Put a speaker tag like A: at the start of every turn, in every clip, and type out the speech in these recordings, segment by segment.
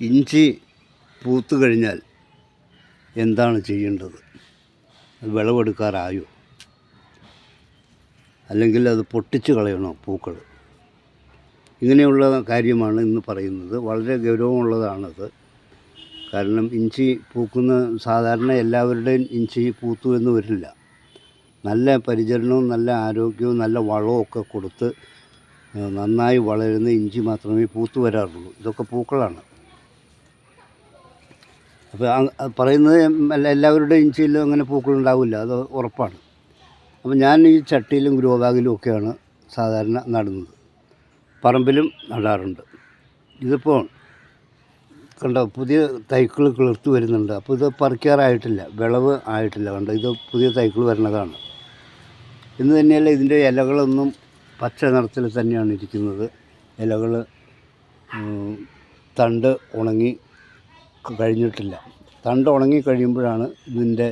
A: ഇഞ്ചി പൂത്തു കഴിഞ്ഞാൽ എന്താണ് ചെയ്യേണ്ടത്? അത് വിളവെടുക്കാറായോ? അല്ലെങ്കിൽ അത് പൊട്ടിച്ച് കളയണോ പൂക്കൾ? ഇങ്ങനെയുള്ള കാര്യമാണ് ഇന്ന് പറയുന്നത്. വളരെ ഗൗരവമുള്ളതാണത്. കാരണം ഇഞ്ചി പൂക്കുന്ന സാധാരണ എല്ലാവരുടെയും ഇഞ്ചി പൂത്തു എന്ന് വരില്ല. നല്ല പരിചരണവും നല്ല ആരോഗ്യവും നല്ല വളവും ഒക്കെ കൊടുത്ത് നന്നായി വളരുന്ന ഇഞ്ചി മാത്രമേ പൂത്തു വരാറുള്ളൂ. ഇതൊക്കെ പൂക്കളാണ്. അപ്പോൾ പറയുന്നത് എല്ലാ- എല്ലാവരുടെയും ഇഞ്ചിയിലും അങ്ങനെ പൂക്കളുണ്ടാവില്ല അത് ഉറപ്പാണ്. അപ്പോൾ ഞാൻ ഈ ചട്ടിയിലും ഗ്രോ ബാഗിലും ഒക്കെയാണ് സാധാരണ നടുന്നത്. പറമ്പിലും നടാറുണ്ട്. ഇതിപ്പോൾ കണ്ടോ പുതിയ തൈക്കൾ കിളിർത്ത് വരുന്നുണ്ട്. അപ്പോൾ ഇത് പറിക്കാറായിട്ടില്ല വിളവ് ആയിട്ടില്ല. കണ്ടോ ഇത് പുതിയ തൈക്കൾ വരുന്നതാണ് ഇന്ന് തന്നെയല്ല ഇതിന്റെ ഇലകളൊന്നും പച്ച നിറത്തിൽ തന്നെയാണ് ഇരിക്കുന്നത്. ഇലകൾ തണ്ട് ഉണങ്ങി കഴിഞ്ഞിട്ടില്ല. തണ്ട് ഉണങ്ങി കഴിയുമ്പോഴാണ് ഇതിന്റെ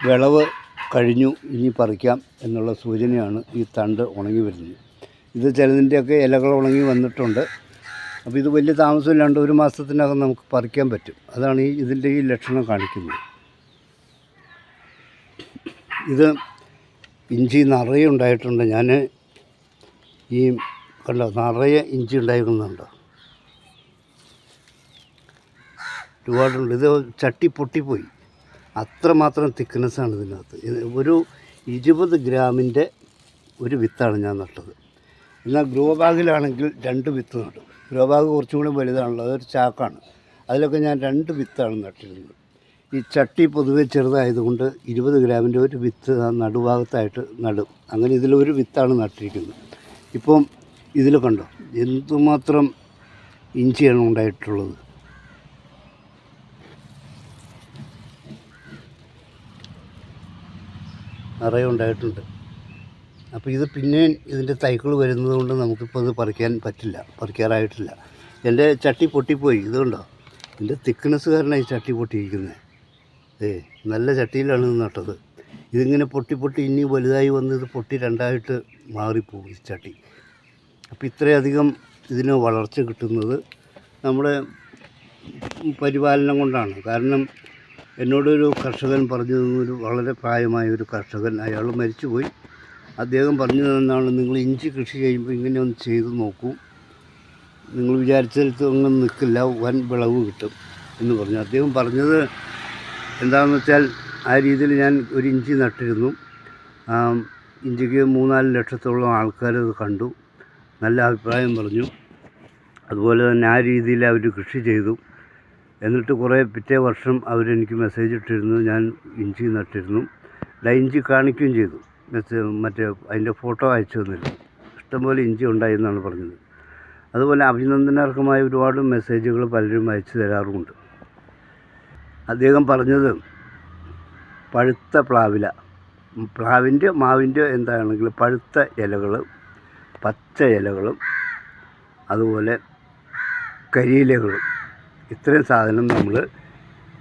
A: വിളവ് കഴിഞ്ഞു ഇനി പറിക്കാം എന്നുള്ള സൂചനയാണ് ഈ തണ്ട് ഉണങ്ങി വരുന്നത്. ഇത് ചിലതിന്റെയൊക്കെ ഇലകൾ ഉണങ്ങി വന്നിട്ടുണ്ട്. അപ്പോൾ ഇത് വലിയ താമസമില്ലാണ്ട് ഒരു മാസത്തിനകം നമുക്ക് പറിക്കാൻ പറ്റും. അതാണ് ഈ ഇതിന്റെ ഈ ലക്ഷണം കാണിക്കുന്നത്. ഇത് ഇഞ്ചി നിറയെ ഉണ്ടായിട്ടുണ്ട്. ഞാൻ ഈ കണ്ടോ നിറയെ ഇഞ്ചി ഉണ്ടായിരിക്കുന്നുണ്ടോ? ഒരുപാടുണ്ട്. ഇത് ചട്ടി പൊട്ടിപ്പോയി. അത്രമാത്രം തിക്നെസ്സാണ് ഇതിനകത്ത്. ഇത് ഒരു ഇരുപത് ഗ്രാമിന്റെ ഒരു വിത്താണ് ഞാൻ നട്ടത്. എന്നാൽ ഗ്രോ ബാഗിലാണെങ്കിൽ രണ്ട് വിത്ത് നട്ടു ഗ്രോ ബാഗ് കുറച്ചും കൂടി വലുതാണല്ലോ. അതൊരു ചാക്കാണ്. അതിലൊക്കെ ഞാൻ രണ്ട് വിത്താണ് നട്ടിരുന്നത്. ഈ ചട്ടി പൊതുവെ ചെറുതായതുകൊണ്ട് ഇരുപത് ഗ്രാമിന്റെ ഒരു വിത്ത് നടുഭാഗത്തായിട്ട് നടും. അങ്ങനെ ഇതിലൊരു വിത്താണ് നട്ടിരിക്കുന്നത്. ഇപ്പം ഇതിൽ കണ്ടോ? എന്തുമാത്രം ഇഞ്ചിയാണ് ഉണ്ടായിട്ടുള്ളത്. നിറയെ ഉണ്ടായിട്ടുണ്ട്. അപ്പോൾ ഇത് പിന്നെയും ഇതിന്റെ തൈക്കൾ വരുന്നത് കൊണ്ട് നമുക്കിപ്പോൾ ഇത് പറിക്കാൻ പറ്റില്ല പറിക്കാറായിട്ടില്ല. എന്റെ ചട്ടി പൊട്ടിപ്പോയി ഇതുകൊണ്ടോ ഇതിന്റെ തിക്നെസ് കാരണം ഈ ചട്ടി പൊട്ടിയിരിക്കുന്നത് ഏ നല്ല ചട്ടിയിലാണ് നട്ടത്. ഇതിങ്ങനെ പൊട്ടി പൊട്ടി ഇനി വലുതായി വന്ന് ഇത് പൊട്ടി രണ്ടായിട്ട് മാറിപ്പോകും ഈ ചട്ടി. അപ്പോൾ ഇത്രയധികം ഇതിന് വളർച്ച കിട്ടുന്നത് നമ്മുടെ പരിപാലനം കൊണ്ടാണ്. കാരണം എന്നോടൊരു കർഷകൻ പറഞ്ഞു ഒരു വളരെ പ്രായമായ ഒരു കർഷകൻ. അയാൾ മരിച്ചുപോയി. അദ്ദേഹം പറഞ്ഞു തന്നാണ് നിങ്ങൾ ഇഞ്ചി കൃഷി ചെയ്യുമ്പോൾ ഇങ്ങനെ ഒന്ന് ചെയ്ത് നോക്കൂ. നിങ്ങൾ വിചാരിച്ചിടത്ത് ഒന്നും നിൽക്കില്ല വൻ വിളവ് കിട്ടും. എന്ന് പറഞ്ഞു. അദ്ദേഹം പറഞ്ഞത് എന്താണെന്ന് വെച്ചാൽ ആ രീതിയിൽ ഞാൻ ഒരു ഇഞ്ചി നട്ടിരുന്നു. ഇഞ്ചിക്ക് മൂന്നാൽ ലക്ഷത്തോളം ആൾക്കാർ അത് കണ്ടു. നല്ല അഭിപ്രായം പറഞ്ഞു. അതുപോലെ തന്നെ ആ രീതിയിൽ അവർ കൃഷി ചെയ്തു. എന്നിട്ട് കുറേ പിറ്റേ വർഷം അവരെനിക്ക് മെസ്സേജ് ഇട്ടിരുന്നു. ഞാൻ ഇഞ്ചി നട്ടിരുന്നു. ദാ ഇഞ്ചി കാണിക്കുകയും ചെയ്തു. മെസ്സേജ് മറ്റേ അതിന്റെ ഫോട്ടോ അയച്ചു തന്നിരുന്നു. ഇഷ്ടംപോലെ ഇഞ്ചി ഉണ്ടായി എന്നാണ് പറഞ്ഞത്. അതുപോലെ അഭിനന്ദനാർഹമായ ഒരുപാട് മെസ്സേജുകൾ പലരും അയച്ചു തരാറുമുണ്ട്. അദ്ദേഹം പറഞ്ഞത് പഴുത്ത പ്ലാവില. പ്ലാവിന്റെ മാവിന്റെ എന്താണെങ്കിൽ പഴുത്ത ഇലകൾ പച്ച ഇലകളും അതുപോലെ കരിയിലകളും ഇത്രയും സാധനം നമ്മൾ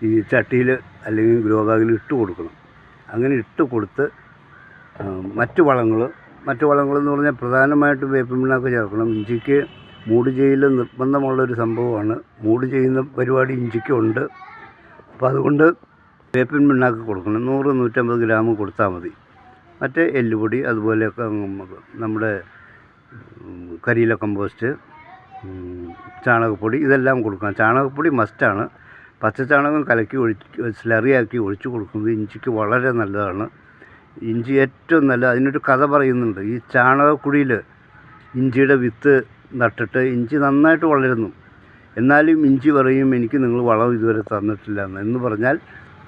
A: ഈ ചട്ടിയിൽ അല്ലെങ്കിൽ ഗ്രോ ബാഗിൽ ഇട്ട് കൊടുക്കണം. അങ്ങനെ ഇട്ട് കൊടുത്ത് മറ്റു വളങ്ങൾ മറ്റ് വളങ്ങളെന്ന് പറഞ്ഞാൽ പ്രധാനമായിട്ടും വേപ്പിൻ പിണ്ണാക്ക് ചേർക്കണം. ഇഞ്ചിക്ക് മൂട് ചെയ്യൽ നിർബന്ധമുള്ളൊരു സംഭവമാണ്. മൂട് ചെയ്യുന്ന പരിപാടി ഇഞ്ചിക്കുണ്ട് അപ്പോൾ അതുകൊണ്ട് വേപ്പിൻ പിണ്ണാക്ക് കൊടുക്കണം. നൂറ് നൂറ്റമ്പത് ഗ്രാം കൊടുത്താൽ മതി. മറ്റേ എല്ലുപൊടി അതുപോലെയൊക്കെ നമ്മുടെ കരിയില കമ്പോസ്റ്റ് ചാണകപ്പൊടി ഇതെല്ലാം കൊടുക്കണം. ചാണകപ്പൊടി മസ്റ്റാണ്. ചാണകം കലക്കി ഒഴിച്ച് സ്ലറിയാക്കി ഒഴിച്ചു കൊടുക്കുന്നത് ഇഞ്ചിക്ക് വളരെ നല്ലതാണ്. ഇഞ്ചി ഏറ്റവും നല്ല അതിനൊരു കഥ പറയുന്നുണ്ട്. ഈ ചാണകക്കുഴിയിൽ ഇഞ്ചിയുടെ വിത്ത് നട്ടിട്ട് ഇഞ്ചി നന്നായിട്ട് വളരുന്നു. എന്നാലും ഇഞ്ചി പറയും എനിക്ക് നിങ്ങൾ വളം ഇതുവരെ തന്നിട്ടില്ല എന്ന്. എന്ന് പറഞ്ഞാൽ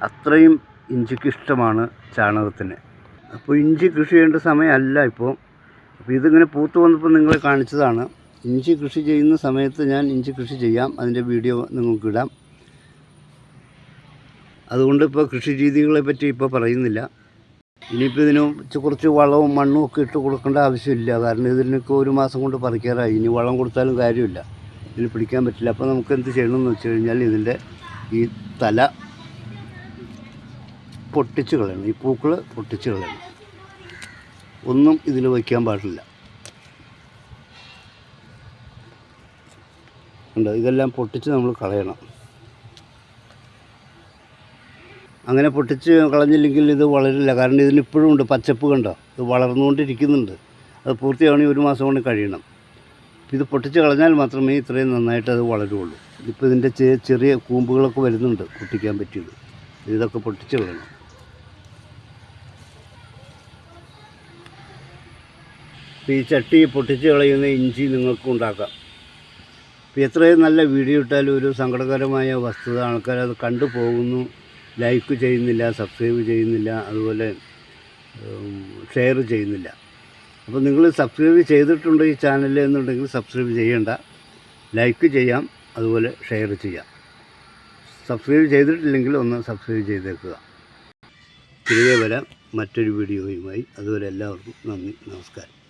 A: അത്രയും ഇഞ്ചിക്ക് ഇഷ്ടമാണ് ചാണകത്തിന്. അപ്പോൾ ഇഞ്ചി കൃഷി ചെയ്യേണ്ട സമയമല്ല ഇപ്പോൾ. അപ്പോൾ ഇതിങ്ങനെ പൂത്ത് വന്നപ്പോൾ നിങ്ങളെ കാണിച്ചതാണ്. ഇഞ്ചി കൃഷി ചെയ്യുന്ന സമയത്ത് ഞാൻ ഇഞ്ചി കൃഷി ചെയ്യാം. അതിന്റെ വീഡിയോ നിങ്ങൾക്ക് ഇടാം. അതുകൊണ്ട് ഇപ്പോൾ കൃഷി രീതികളെ പറ്റി ഇപ്പോൾ പറയുന്നില്ല. ഇനിയിപ്പോൾ ഇതിന് കുറച്ച് വളവും മണ്ണും ഒക്കെ ഇട്ട് കൊടുക്കേണ്ട ആവശ്യമില്ല. കാരണം ഇതിനൊക്കെ ഒരു മാസം കൊണ്ട് പറിക്കാറായി. ഇനി വളം കൊടുത്താലും കാര്യമില്ല. ഇതിന് പിടിക്കാൻ പറ്റില്ല. അപ്പോൾ നമുക്ക് എന്ത് ചെയ്യണം എന്ന് വെച്ച് കഴിഞ്ഞാൽ ഇതിന്റെ ഈ തല പൊട്ടിച്ച് കളയണം. ഈ പൂക്കൾ പൊട്ടിച്ച് കളയണം. ഒന്നും ഇതിൽ വയ്ക്കാൻ പാടില്ല. ഉണ്ട്. ഇതെല്ലാം പൊട്ടിച്ച് നമ്മൾ കളയണം. അങ്ങനെ പൊട്ടിച്ച് കളഞ്ഞില്ലെങ്കിൽ ഇത് വളരില്ല. കാരണം ഇതിന് ഇപ്പോഴും ഉണ്ട്. പച്ചപ്പ് കണ്ടോ? ഇത് വളർന്നുകൊണ്ടിരിക്കുന്നുണ്ട്. അത് പൂർത്തിയാവണമെങ്കിൽ ഒരു മാസം കൊണ്ട് കഴിയണം. ഇത് പൊട്ടിച്ച് കളഞ്ഞാൽ മാത്രമേ ഇത്രയും നന്നായിട്ട് അത് വളരുള്ളൂ. ഇപ്പോൾ ഇതിന്റെ ചെറിയ കൂമ്പുകളൊക്കെ വരുന്നുണ്ട് പൊട്ടിക്കാൻ പറ്റിയത്. ഇതൊക്കെ പൊട്ടിച്ച് കളയണം. ഈ ചട്ടി പൊട്ടിച്ച് കളയുന്ന ഇഞ്ചി നിങ്ങൾക്കും ഉണ്ടാക്കാം എത്രയും നല്ല വീഡിയോ ഇട്ടാലും ഒരു സങ്കടകരമായ വസ്തുത ആൾക്കാർ അത് കണ്ടു പോകുന്നു. ലൈക്ക് ചെയ്യുന്നില്ല സബ്സ്ക്രൈബ് ചെയ്യുന്നില്ല അതുപോലെ ഷെയർ ചെയ്യുന്നില്ല. അപ്പോൾ നിങ്ങൾ സബ്സ്ക്രൈബ് ചെയ്തിട്ടുണ്ട് ഈ ചാനൽ എന്നുണ്ടെങ്കിൽ സബ്സ്ക്രൈബ് ചെയ്യേണ്ട. ലൈക്ക് ചെയ്യാം അതുപോലെ ഷെയർ ചെയ്യാം. സബ്സ്ക്രൈബ് ചെയ്തിട്ടില്ലെങ്കിൽ ഒന്ന് സബ്സ്ക്രൈബ് ചെയ്തേക്കുക. തിരികെ വരാം മറ്റൊരു വീഡിയോയുമായി. അതുപോലെ എല്ലാവർക്കും നന്ദി നമസ്കാരം.